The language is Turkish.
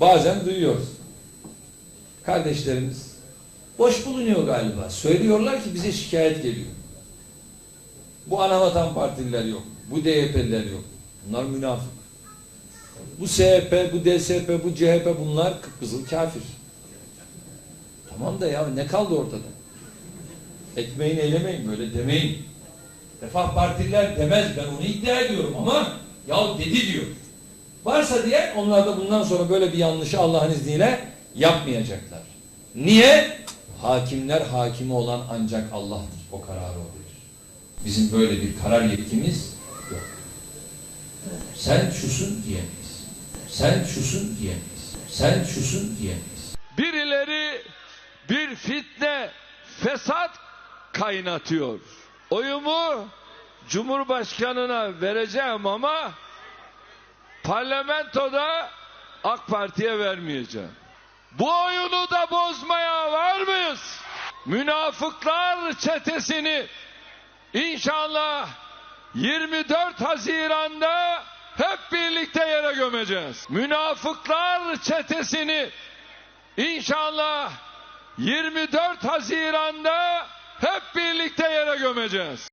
Bazen duyuyoruz. Kardeşlerimiz boş bulunuyor galiba. Söylüyorlar ki bize şikayet geliyor. Bu anavatan partililer yok. Bu DYP'liler yok. Bunlar münafık. Bu SHP, bu DSP, bu CHP bunlar kıpkızıl kafir. Tamam da ya ne kaldı ortada? Ekmeğini eylemeyin böyle demeyin. Refah Partililer demez ben onu iddia ediyorum ama ya dedi diyor. Varsa diye onlar da bundan sonra böyle bir yanlışı Allah'ın izniyle yapmayacaklar. Niye? Hakimler hakimi olan ancak Allah'tır. O kararı o verir. Bizim böyle bir karar yetkimiz yok. Sen şusun diyemeyiz. Sen şusun diyemeyiz. Sen şusun diyemeyiz. Birileri bir fitne, fesat kaynatıyor. Oyumu Cumhurbaşkanına vereceğim ama parlamentoda AK Parti'ye vermeyeceğim. Bu oyunu da bozmaya var mıyız? Münafıklar çetesini inşallah 24 Haziran'da hep birlikte yere gömeceğiz. Münafıklar çetesini İnşallah 24 Haziran'da hep birlikte yere gömeceğiz.